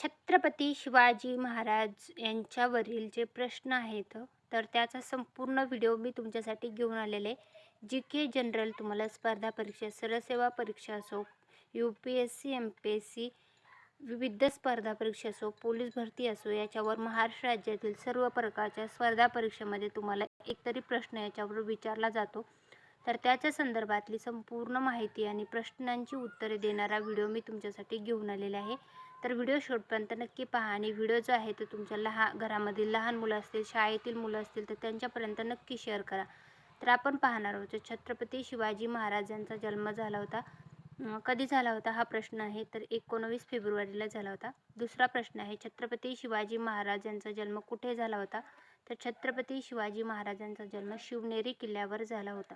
छत्रपती शिवाजी महाराज यांच्यावरील जे प्रश्न आहेत तर त्याचा संपूर्ण व्हिडिओ मी तुमच्यासाठी घेऊन आलेले. जी के जनरल तुम्हाला स्पर्धा परीक्षा सरसेवा परीक्षा असो U P S C M P S C विविध स्पर्धा परीक्षा असो पोलीस भरती असो याच्यावर महाराष्ट्र राज्यातील सर्व प्रकारच्या स्पर्धा परीक्षेमध्ये तुम्हाला एकतरी प्रश्न याच्यावर विचारला जातो. तर त्याच्या संदर्भातली संपूर्ण माहिती आणि प्रश्नांची उत्तरे देणारा व्हिडिओ मी तुमच्यासाठी घेऊन आलेला आहे. तर व्हिडिओ शेवटपर्यंत नक्की पहा आणि व्हिडिओ जो आहे तो तुमच्या लहान घरामधील लहान मुलं असतील शाळेतील मुलं असतील तर त्यांच्यापर्यंत नक्की शेअर करा. तर आपण पाहणार आहोत छत्रपती शिवाजी महाराजांचा जन्म झाला होता. कधी झाला होता हा प्रश्न आहे. तर एकोणवीस फेब्रुवारीला झाला होता. दुसरा प्रश्न आहे छत्रपती शिवाजी महाराजांचा जन्म कुठे झाला होता? तर छत्रपती शिवाजी महाराजांचा जन्म शिवनेरी किल्ल्यावर झाला होता.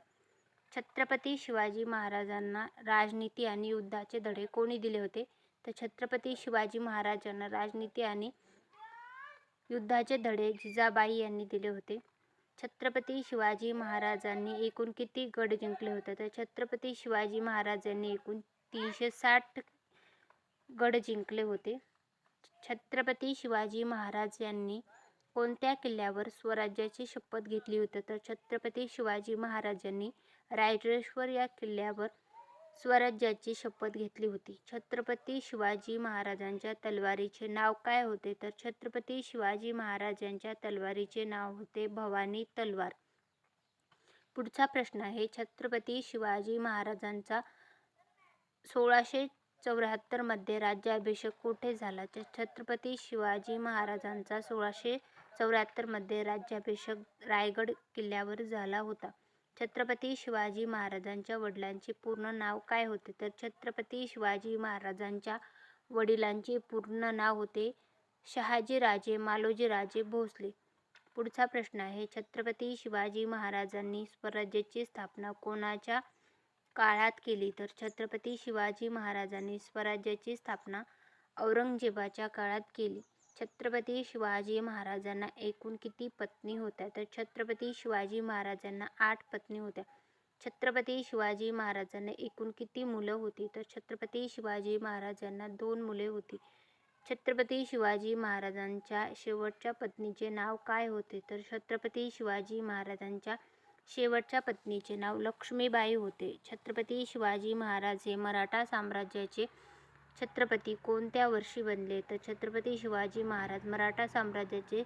छत्रपती शिवाजी महाराजांना राजनीती आणि युद्धाचे धडे कोणी दिले होते? तर छत्रपती शिवाजी महाराजांना राजनीती आणि युद्धाचे धडे जिजाबाई यांनी दिले होते. छत्रपती शिवाजी महाराजांनी एकूण किती गड जिंकले होते? तर छत्रपती शिवाजी महाराजांनी एकूण तीनशे साठ गड जिंकले होते. छत्रपती शिवाजी महाराज यांनी कोणत्या किल्ल्यावर स्वराज्याची शपथ घेतली होती? तर छत्रपती शिवाजी महाराजांनी रायरेश्वर या किल्ल्यावर स्वराज्याची शपथ घेतली होती. छत्रपती शिवाजी महाराजांच्या तलवारीचे नाव काय होते? तर छत्रपती शिवाजी महाराजांच्या तलवारीचे नाव होते भवानी तलवार. पुढचा प्रश्न आहे छत्रपती शिवाजी महाराजांचा सोळाशे चौऱ्याहत्तरमध्ये राज्याभिषेक कुठे झाला? तर छत्रपती शिवाजी महाराजांचा सोळाशे चौऱ्याहत्तरमध्ये राज्याभिषेक रायगड किल्ल्यावर झाला होता. छत्रपती शिवाजी महाराजांच्या वडिलांचे पूर्ण नाव काय होते? तर छत्रपती शिवाजी महाराजांच्या वडिलांचे पूर्ण नाव होते शहाजीराजे मालोजीराजे भोसले. पुढचा प्रश्न आहे छत्रपती शिवाजी महाराजांनी स्वराज्याची स्थापना कोणाच्या काळात केली? तर छत्रपती शिवाजी महाराजांनी स्वराज्याची स्थापना औरंगजेबाच्या काळात केली. छत्रपती शिवाजी महाराजांना एकूण किती पत्नी होत्या? तर छत्रपती शिवाजी महाराजांना आठ पत्नी होत्या. छत्रपती शिवाजी महाराजांना एकूण किती मुलं होती? तर छत्रपती शिवाजी महाराजांना दोन मुले होती. छत्रपती शिवाजी महाराजांच्या शेवटच्या पत्नीचे नाव काय होते? तर छत्रपती शिवाजी महाराजांच्या शेवटच्या पत्नीचे नाव लक्ष्मीबाई होते. छत्रपती शिवाजी महाराज हे मराठा साम्राज्याचे छत्रपती कोणत्या वर्षी बनले? तर छत्रपती शिवाजी महाराज मराठा साम्राज्याचे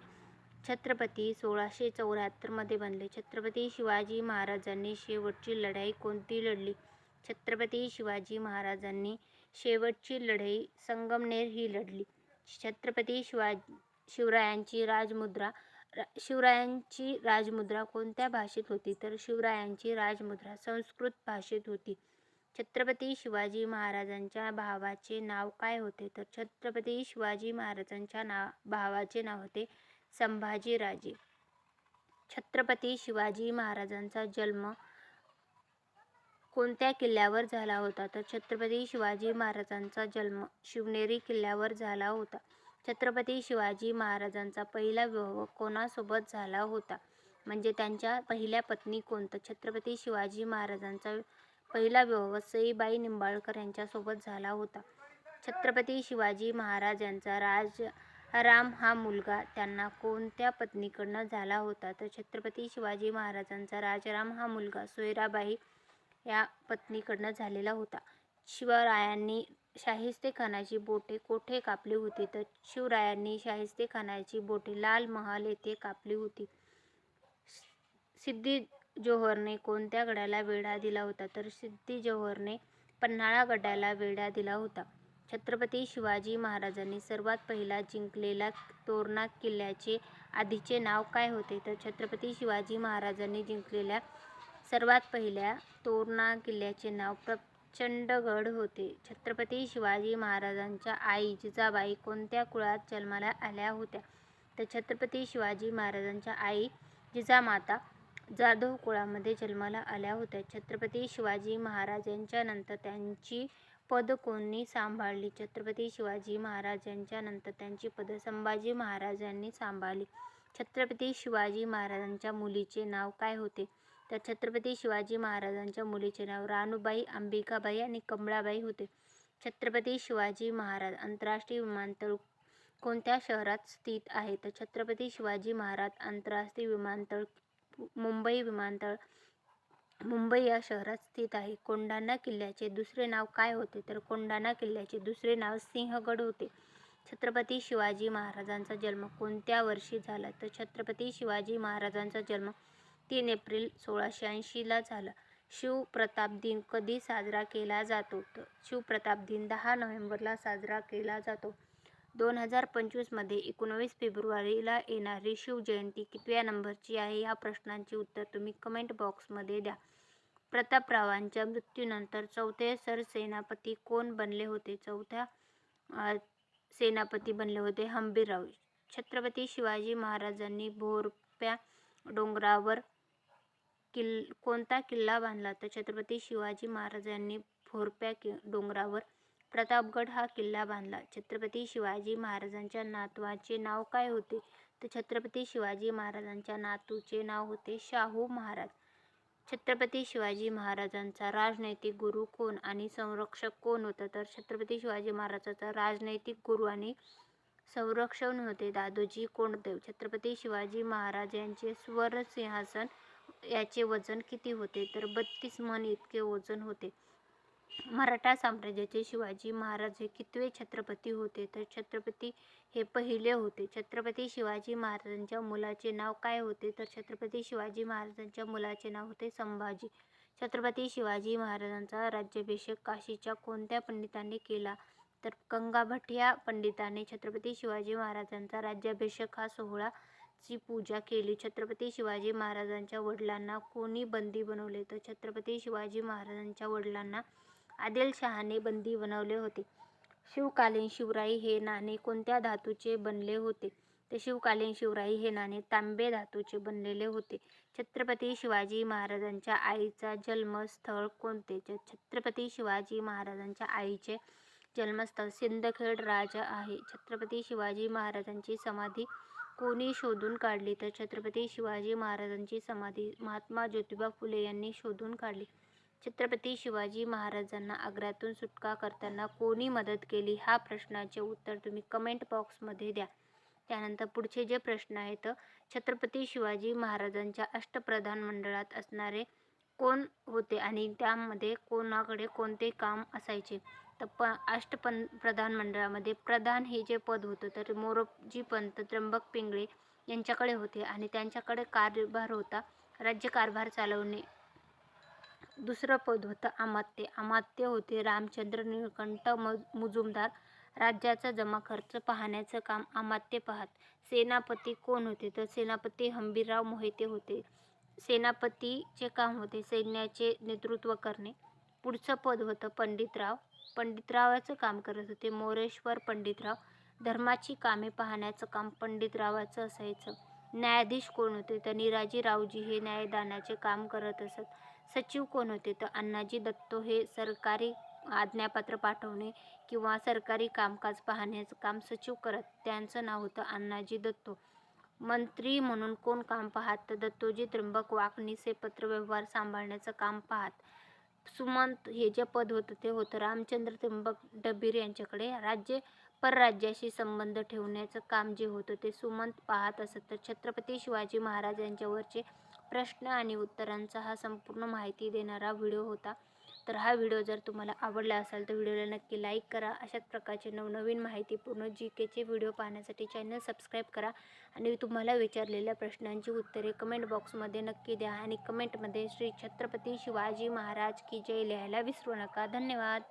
छत्रपती सोळाशे चौऱ्याहत्तरमध्ये बनले. छत्रपती शिवाजी महाराजांनी शेवटची लढाई कोणती लढली? छत्रपती शिवाजी महाराजांनी शेवटची लढाई संगमनेर ही लढली. छत्रपती शिवा शिवरायांची राजमुद्रा रा शिवरायांची राजमुद्रा कोणत्या भाषेत होती? तर शिवरायांची राजमुद्रा संस्कृत भाषेत होती. छत्रपती शिवाजी महाराजांच्या भावाचे नाव काय होते? तर छत्रपती शिवाजी महाराजांच्या नाव भावाचे नाव होते संभाजीराजे छत्रपती शिवाजी महाराजांचा जन्म कोणत्या किल्ल्यावर झाला होता? तर छत्रपती शिवाजी महाराजांचा जन्म शिवनेरी किल्ल्यावर झाला होता. छत्रपती शिवाजी महाराजांचा पहिला विवाह कोणासोबत झाला होता? म्हणजे त्यांच्या पहिल्या पत्नी कोणतं? छत्रपती शिवाजी महाराजांचा पहिला विवाह सईबाई निंबाळकर यांच्यासोबत झाला होता. छत्रपती शिवाजी महाराज यांचा राज राम हा मुलगा त्यांना कोणत्या पत्नीकडनं झाला होता? तर छत्रपती शिवाजी महाराजांचा राजाराम हा मुलगा सोयराबाई या पत्नीकडनं झालेला होता. शिवरायांनी शाहिस्तेखानाची बोटे कोठे कापली होती? तर शिवरायांनी शाहिस्तेखानाची बोटे लाल महाल येथे कापली होती. सिद्धी जोहरने कोणत्या गडाला वेढा दिला होता? तर सिद्धी जोहरने पन्हाळा गडाला वेढा दिला होता. छत्रपती शिवाजी महाराजांनी सर्वात पहिला जिंकलेला तोरणा किल्ल्याचे आधीचे नाव काय होते? तर छत्रपती शिवाजी महाराजांनी जिंकलेल्या सर्वात पहिल्या तोरणा किल्ल्याचे नाव प्रचंडगड होते. छत्रपती शिवाजी महाराजांच्या आई जिजाबाई कोणत्या कुळात जन्माला आल्या होत्या? तर छत्रपती शिवाजी महाराजांच्या आई जिजामाता जाधव कुळामध्ये जन्माला आल्या होत्या. छत्रपती शिवाजी महाराजांच्यानंतर त्यांची पद कोणी सांभाळली? छत्रपती शिवाजी महाराजांच्या नंतर त्यांची पद संभाजी महाराजांनी सांभाळली. छत्रपती शिवाजी महाराजांच्या मुलीचे नाव काय होते? तर छत्रपती शिवाजी महाराजांच्या मुलीचे नाव रानूबाई अंबिकाबाई आणि कमळाबाई होते. छत्रपती शिवाजी महाराज आंतरराष्ट्रीय विमानतळ कोणत्या शहरात स्थित आहे? तर छत्रपती शिवाजी महाराज आंतरराष्ट्रीय विमानतळ मुंबई विमानतळ. मुंबई या शहरात स्थित आहे. कोंढाणा किल्ल्याचे दुसरे नाव काय होते? तर कोंढाणा किल्ल्याचे दुसरे नाव सिंहगड होते. छत्रपती शिवाजी महाराजांचा जन्म कोणत्या वर्षी झाला? तर छत्रपती शिवाजी महाराजांचा जन्म तीन एप्रिल सोळाशे ऐंशीला झाला. शिवप्रताप दिन कधी साजरा केला जातो? तर शिवप्रताप दिन दहा नोव्हेंबरला साजरा केला जातो. दोन हजार पंचवीसमध्ये एकोणवीस फेब्रुवारीला येणारी शिवजयंती कितव्या नंबरची आहे? या प्रश्नांची उत्तर तुम्ही कमेंट बॉक्समध्ये द्या. प्रतापरावांच्या मृत्यूनंतर चौथे सरसेनापती कोण बनले होते? चौथ्या सेनापती बनले होते हंबीरराव छत्रपती शिवाजी महाराजांनी भोरप्या डोंगरावर किल कोणता किल्ला बांधला? तर छत्रपती शिवाजी महाराजांनी भोरप्या कि डोंगरावर प्रतापगड हा किल्ला बांधला. छत्रपती शिवाजी महाराजांच्या नातवाचे नाव काय होते? तर छत्रपती शिवाजी महाराजांच्या नातूचे नाव होते शाहू महाराज. छत्रपती शिवाजी महाराजांचा राजनैतिक गुरु कोण आणि संरक्षक कोण होता? तर छत्रपती शिवाजी महाराजांचा राजनैतिक गुरु आणि संरक्षण होते दादोजी कोंडदेव. छत्रपती शिवाजी महाराज यांचे स्वर सिंहासन याचे वजन किती होते? तर बत्तीस मन इतके वजन होते. मराठा साम्राज्याचे शिवाजी महाराज हे कितवे छत्रपती होते? तर छत्रपती हे पहिले होते. छत्रपती शिवाजी महाराजांच्या मुलाचे नाव काय होते? तर छत्रपती शिवाजी महाराजांच्या मुलाचे नाव होते संभाजी. छत्रपती शिवाजी महाराजांचा राज्याभिषेक काशीच्या कोणत्या पंडितांनी केला? तर गंगाभट या पंडिताने छत्रपती शिवाजी महाराजांचा राज्याभिषेक हा सोहळा ची पूजा केली. छत्रपती शिवाजी महाराजांच्या वडिलांना कोणी बंदी बनवले? तर छत्रपती शिवाजी महाराजांच्या वडिलांना आदिलशहाने बंदी बनवले होते. शिवकालीन शिवराई हे नाणे कोणत्या धातूचे बनले होते? तर शिवकालीन शिवराई हे नाणे तांबे धातूचे बनलेले होते. छत्रपती शिवाजी महाराजांच्या आईचा जन्मस्थळ कोणते? छत्रपती शिवाजी महाराजांच्या आईचे जन्मस्थळ सिंदखेड राजा आहे. छत्रपती शिवाजी महाराजांची समाधी कोणी शोधून काढली? तर छत्रपती शिवाजी महाराजांची समाधी महात्मा ज्योतिबा फुले यांनी शोधून काढली. छत्रपती शिवाजी महाराजांना आग्र्यातून सुटका करताना कोणी मदत केली? हा प्रश्नाचे उत्तर तुम्ही कमेंट बॉक्समध्ये द्या. त्यानंतर पुढचे जे प्रश्न आहेत छत्रपती शिवाजी महाराजांच्या अष्टप्रधान मंडळात असणारे कोण होते आणि त्यामध्ये कोणाकडे कोणते काम असायचे? तर प अष्टपन प्रधान मंडळामध्ये प्रधान हे जे पद होतं तर मोरोजी पंत त्र्यंबक पिंगळे यांच्याकडे होते आणि त्यांच्याकडे कार्यभार होता. राज्यकारभार चालवणे दुसरं पद होतं अमात्य. अमात्य होते रामचंद्र निळकंठ म मुजुमदार. राज्याचा जमा खर्च पाहण्याचं काम अमात्य पाहत. सेनापती कोण होते? तर सेनापती हंबीरराव मोहिते होते. सेनापतीचे काम होते सैन्याचे नेतृत्व करणे. पुढचं पद होतं पंडितराव. पंडितरावाचं काम करत होते मोरेश्वर पंडितराव. धर्माची कामे पाहण्याचं काम पंडितरावाचं असायचं. न्यायाधीश कोण होते? तर निराजी रावजी हे न्यायदानाचे काम करत असत. सचिव कोण होते? तर अण्णाजी दत्तो हे सरकारी आज्ञापत्र पाठवणे किंवा सरकारी कामकाज पाहण्याचं काम सचिव करत. त्यांचं नाव होतं अण्णाजी दत्तो. मंत्री म्हणून कोण काम पाहत? तर दत्तोजी त्र्यंबक वाकणीचे पत्रव्यवहार सांभाळण्याचं काम पाहत. सुमंत हे जे पद होतं ते होतं रामचंद्र त्र्यंबक डबीर यांच्याकडे. राज्य परराज्याशी संबंध ठेवण्याचं काम जे होतं ते सुमंत पाहत असत. तर छत्रपती शिवाजी महाराज यांच्यावरचे प्रश्न आणि उत्तरांचा हा संपूर्ण माहिती देणारा व्हिडिओ होता. तर हा व्हिडिओ जर तुम्हाला आवडला असेल तर व्हिडिओला नक्की लाईक करा. अशाच प्रकारचे नवनवीन माहितीपूर्ण जी केचे व्हिडिओ पाहण्यासाठी चॅनल सबस्क्राईब करा आणि तुम्हाला विचारलेल्या प्रश्नांची उत्तरे कमेंट बॉक्समध्ये नक्की द्या आणि कमेंटमध्ये श्री छत्रपती शिवाजी महाराज की जय लिहायला विसरू नका. धन्यवाद.